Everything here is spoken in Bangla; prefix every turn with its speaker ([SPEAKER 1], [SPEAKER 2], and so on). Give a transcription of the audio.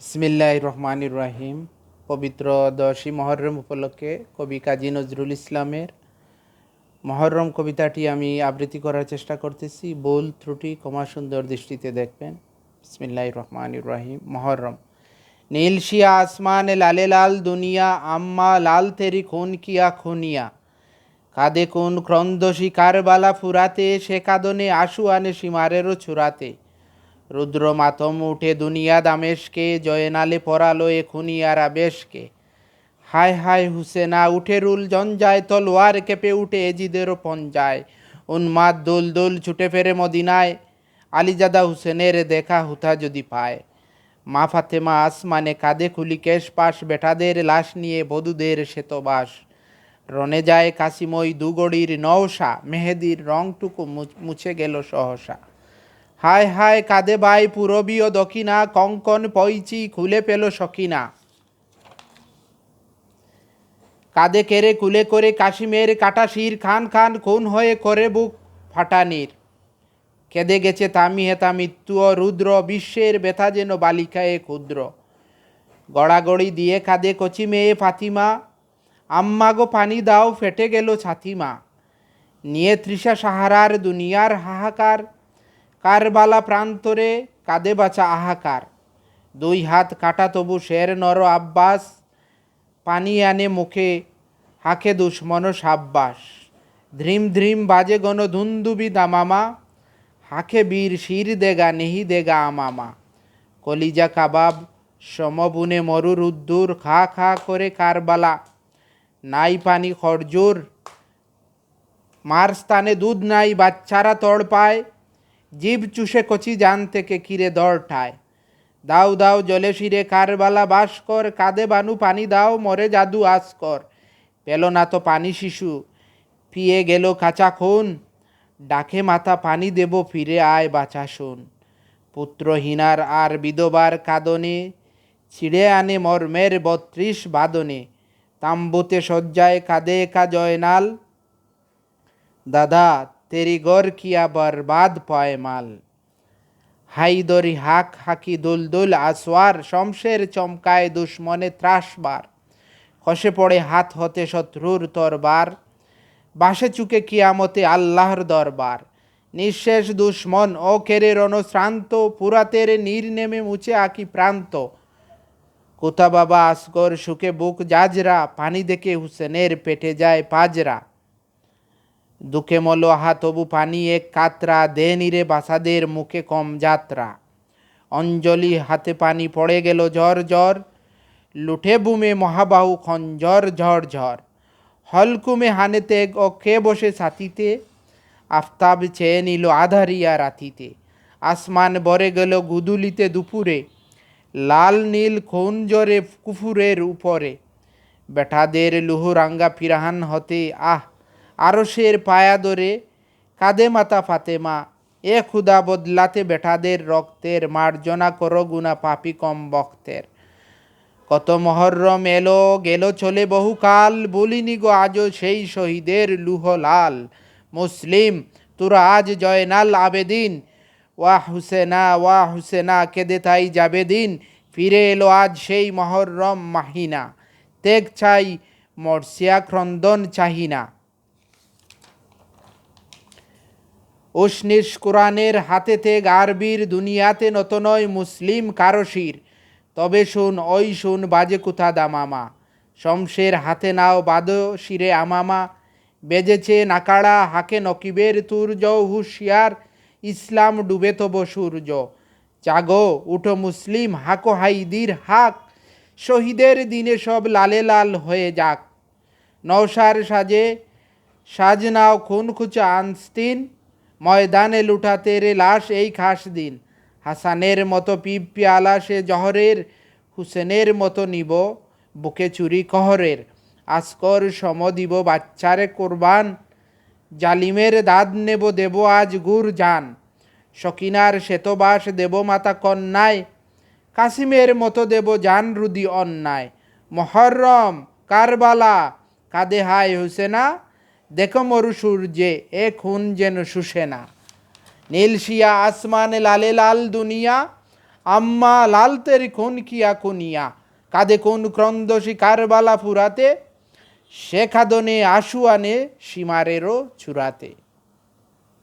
[SPEAKER 1] বিসমিল্লাহ রহমানির রাহিম পবিত্র দশই মহরম উপলক্ষে কবি কাজী নজরুল ইসলামের মহরম কবিতাটি আমি আবৃত্তি করার চেষ্টা করতেছি। বোল ত্রুটি কমা সুন্দর দৃষ্টিতে দেখবেন। বিসমিল্লাহ রহমানির রাহিম মহরম। নীল শিয়া আসমান, লালে লাল দুনিয়া, আম্মা লাল তেরি খুন কিয়া খুনিয়া। কাদে কোন ক্রন্দসী কারবালা ফুরাতে, সে কাদনে আশু আনে সীমারেরও ছুরাতে। রুদ্র মাতম উঠে দুনিয়া দামেশকে, জয়নালে পরালো এ খুনিয়ার আবেশকে হায় হায় হুসেনা, উঠে রুল জঞ্জায়, তলোয়ার কেঁপে উঠে এজিদেরও পঞ্জায়। উন্মাদ দোল দোল ছুটে ফেরে মদিনায়, আলিজাদা হুসেনের দেখা হুতা যদি পায়। মা ফাতেমা আসমানে কাঁধে খুলি কেশ পাশ, বেটাদের লাশ নিয়ে বধূদের শ্বেতবাস। রনে যায় কাশিময় দুগড়ির নওশা, মেহেদির রংটুকু মুছে গেল সহসা। হায় হায় কাঁদে বাই পুরবীয় দক্ষিণা, কঙ্কন পইচি খুলে পেল সকিনা কাঁদে কেড়ে কুলে করে কাশিমের কাটাশির, খান খান খুন হয়ে করে বুক ফাটানির। কেঁদে গেছে তামি হেতা মৃত্যু ও রুদ্র, বিশ্বের ব্যথা যেন বালিকায়ে ক্ষুদ্র। গড়াগড়ি দিয়ে কাঁদে কচি মেয়ে ফাতিমা, আম্মা গো পানি দাও, ফেটে গেল ছাতিমা। নিয়ে তৃষা সাহারার দুনিয়ার হাহাকার কারবালা প্রান্তরে কাঁদে বাঁচা আহাকার। দুই হাত কাটা তবু শের নর আব্বাস, পানি আনে মুখে হাকে দুশ্মন সাব্বাস। ধ্রিম ধ্রিম বাজে গণ ধুন্দুবি দামামা হাকে বীর শির দেগা নেহি দেগা আমামা। কলিজা কাবাব, সমবুনে মরুর উদ্দুর খা খা করে কারবালা। নাই পানি খরজুর, মার স্থানে দুধ নাই, বাচ্চারা তড় পায় জীব চুষে কচি জান থেকে কিরে দর ঠায়। দাও দাও জলে শিরে কারবালা বাস কর, কাঁদে বানু পানি দাও, মরে জাদু আস কর। পেল না তো পানি শিশু, পিয়ে গেল কাঁচা খুন। ডাকে মাথা পানি দেব, ফিরে আয় বাছা শুন। পুত্রহীনার আর বিধবার কাদনে, ছিঁড়ে আনে মর্মের বত্রিশ বাদনে। তাম্বুতে শয্যায় কাঁদে একা জয়নাল দাদা তেরি গর কিয়া বরবাদ পায় মাল? হাইদরি হাক হাকি দুল দুল আসওয়ার, শমশের চমকায় দুশ্মনে ত্রাসবার। খসে পড়ে হাত হতে শত্রুর তরবার। বাসে চুকে কিয়ামতে আল্লাহর দরবার। নিঃশেষ দুশ্মন, ও কেরে রণশ্রান্ত পুরাতের নীর নেমে মুছে আকি প্রান্ত। কোথা বাবা আসগর শুকে বুক জাজরা, পানি দেখে হুসেনের পেটে যায় পাজরা। দুঃখে মলো আহা, তবু পানি এক কাতরা দে নিরে বাসাদের মুখে কম যাত্রা। অঞ্জলি হাতে পানি পড়ে গেল ঝর ঝর, লুঠে বুমে মহাবাহু খন খঞ্জর ঝড় ঝড় হলকুমে হানেতে অক্ষে বসে সাথিতে আফতাব চেয়ে নিল আধারিয়া রাতিতে। আসমান বরে গেল গুদুলিতে দুপুরে, লাল নীল খুন জরে কুফুরের উপরে। বেটাদের লুহুরাঙ্গা ফিরাহান হতে, আহ আরশের পায়া দরে কাদে মাতা ফাতেমা, এ ক্ষুদা বদলাতে বেটাদের রক্তের মার্জনা করো গুনা পাপি কম বক্তের কত মহরম এলো, গেল চলে বহুকাল, বলিনি গো আজও সেই শহীদের লুহ লাল মুসলিম, তোরা আজ জয়নাল আবেদিন ওয়া হুসেনা ওয়া হুসেনা, কেদে তাই যাবে দিন। ফিরে এলো আজ সেই মহরম মাহিনা তেগ চাই মর্সিয়া ক্রন্দন চাহিনা। উষ্ণিস কোরআনের হাতে তেগ আরবির দুনিয়াতে নত নয় মুসলিম কারশির তবে শুন, ওই শুন, বাজে কুথা দামামা শমশের হাতে নাও বাদ শিরে আমামা। বেজেছে নাকাড়া হাকে নকিবের তুর্য হুশিয়ার। ইসলাম ডুবে তব সূর্য। জাগো, উঠো মুসলিম, হাকো হাইদির হাক। শহীদের দিনে সব লালে লাল হয়ে যাক। নৌসার সাজে সাজ নাও খুন খুচা আনস্তিন। ময়দানে লুটাতে রে লাশ এই খাস দিন। হাসানের মতো পিপ পিয়ালা সে জহরের, হুসেনের মতো নিব বুকে চুরি কহরের। আসকর সম দিব বাচ্চারে কোরবান, জালিমের দাদ নেব দেব আজ গুর জান। সকিনার শ্বেতবাস দেব মাতা কন্যায়, কাসিমের মতো দেব জান রুদি অন্যায়। মহরম, কারবালা, কাদে হায় হুসেনা দেখো মরু সূর্যে এ খুন যেন সুসেনা নীলশিয়া আসমানে লালে লাল দুনিয়া, আম্মা লালতের খুন কিয়া কুনিয়া কাঁদে কোন ক্রন্দসী কারবালা ফুরাতে শেখাদনে আশু আনে সীমারেরও চূড়াতে।